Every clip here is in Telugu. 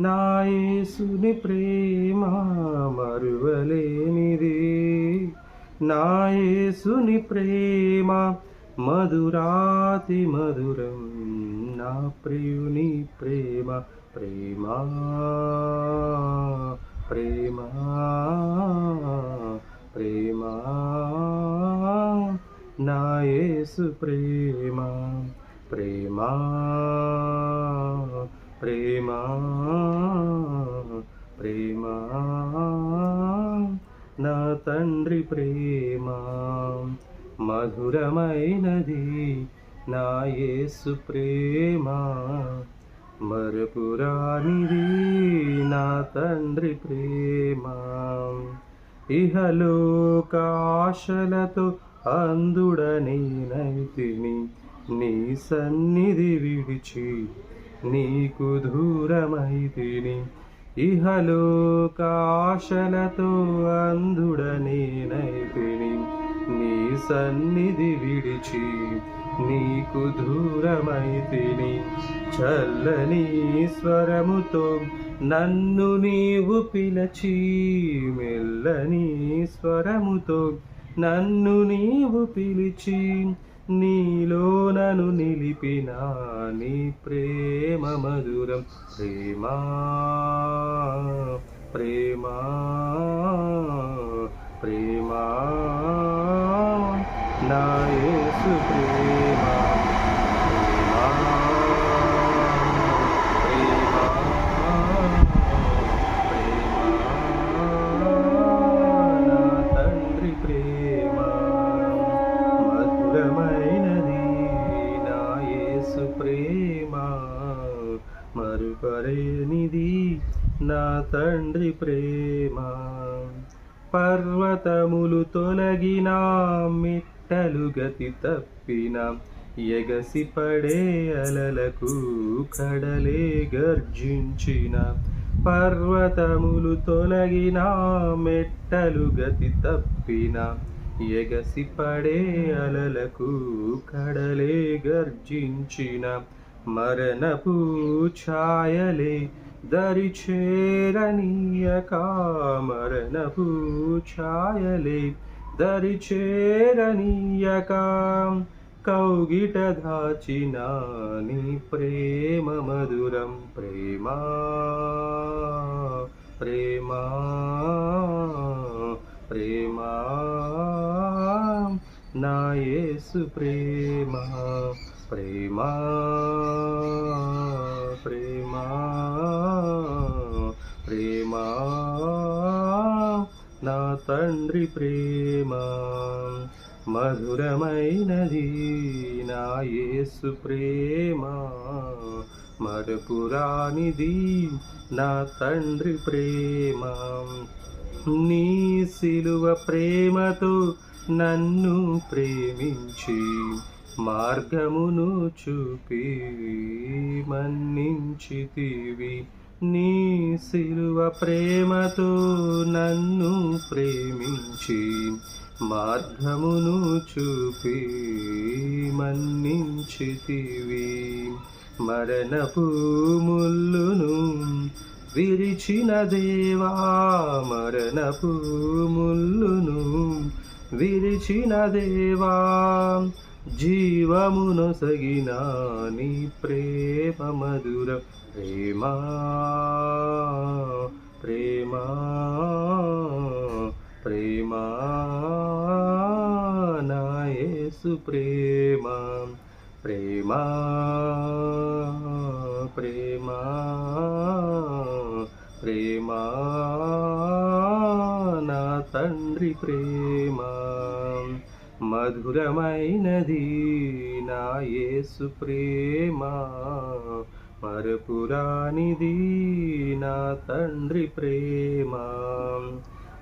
నాయసుని ప్రేమ మరువలేనిది. నాయసుని ప్రేమ మధురాతి మధురం. నా ప్రియుని ప్రేమ ప్రేమ ప్రేమ ప్రేమ. నాయసు ప్రేమ ప్రేమ. ప్రేమ ప్రేమ నా తండ్రి ప్రేమ మధురమైనది నా యేసు ప్రేమ మరపురానిది నా తండ్రి ప్రేమ. ఇహలోకాశలతో అందుడనేనైతిని నీ సన్నిధి విడిచి నీకు దూరమైతిని. ఇహలోకాశలతో అందుడనేనైతిని నీ సన్నిధి విడిచి నీకు దూరమైతిని. చల్లని స్వరముతో నన్ను నీవు పిలచి మెల్లని స్వరముతో నన్ను నీవు పిలిచి నీలో నను నిలిపిన నీ ప్రేమ మధురం. ప్రేమా ప్రేమా ప్రేమా. నా యేసు ప్రేమ. మధురమైనది నా యేసు ప్రేమ మరుపరేనిది నా తండ్రి ప్రేమ. పర్వతములు తొలగిన మిట్టలు గతి తప్పిన ఎగసి పడే అలలకు కడలే గర్జించిన. పర్వతములు తొలగిన మెట్టలు గతి తప్పిన. ఎగసి పడే అలలకు కడలే గర్జించిన మరణపు ఛాయలే దరి చేరనీయక మరణపు ఛాయలే దరి చేరనీయక కౌగిట దాచిన నీ ప్రేమ మధురం ప్రేమా ప్రేమా యేసు ప్రేమ ప్రేమా ప్రేమా ప్రేమా నా తండ్రి ప్రేమ మధురమైనది నా యేసు ప్రేమ మరపురానిది నా తండ్రి ప్రేమ. నీ సిలువ ప్రేమతో నన్ను ప్రేమించి మార్గమును చూపి మన్నించితివి. నీ సిలువ ప్రేమతో నన్ను ప్రేమించి మార్గమును చూపి మన్నించితివి. మరణపు ముల్లును విరిచిన దేవా మరణపు ముల్లును విరిచిన దేవా జీవమును సగిన నీ ప్రేమ మధుర ప్రేమా. ప్రేమా ప్రేమా నాయసు ప్రేమ. ప్రేమా ప్రేమా ప్రేమా నా తండ్రి ప్రేమ. మధురమైనది నా యేసు ప్రేమ మరపురానిది నా తండ్రి ప్రేమ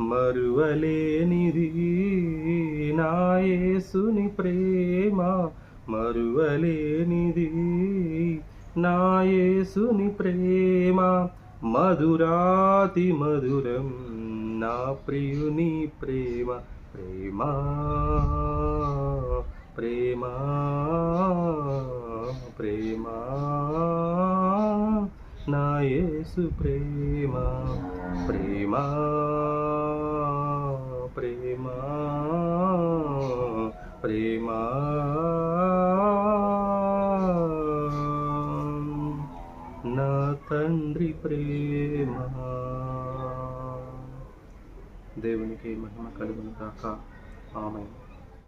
మరువలేనిది నా యేసుని ప్రేమ. మరువలేనిది నా యేసుని ప్రేమ. మధురాతి మధురం నా ప్రియుని ప్రేమ. ప్రేమ ప్రేమ ప్రేమ నా యేసు ప్రేమ ప్రేమ ప్రేమ ప్రేమ. నా తండ్రి ప్రేమ. దేవునికి మహిమ కలుగును కాక ఆమె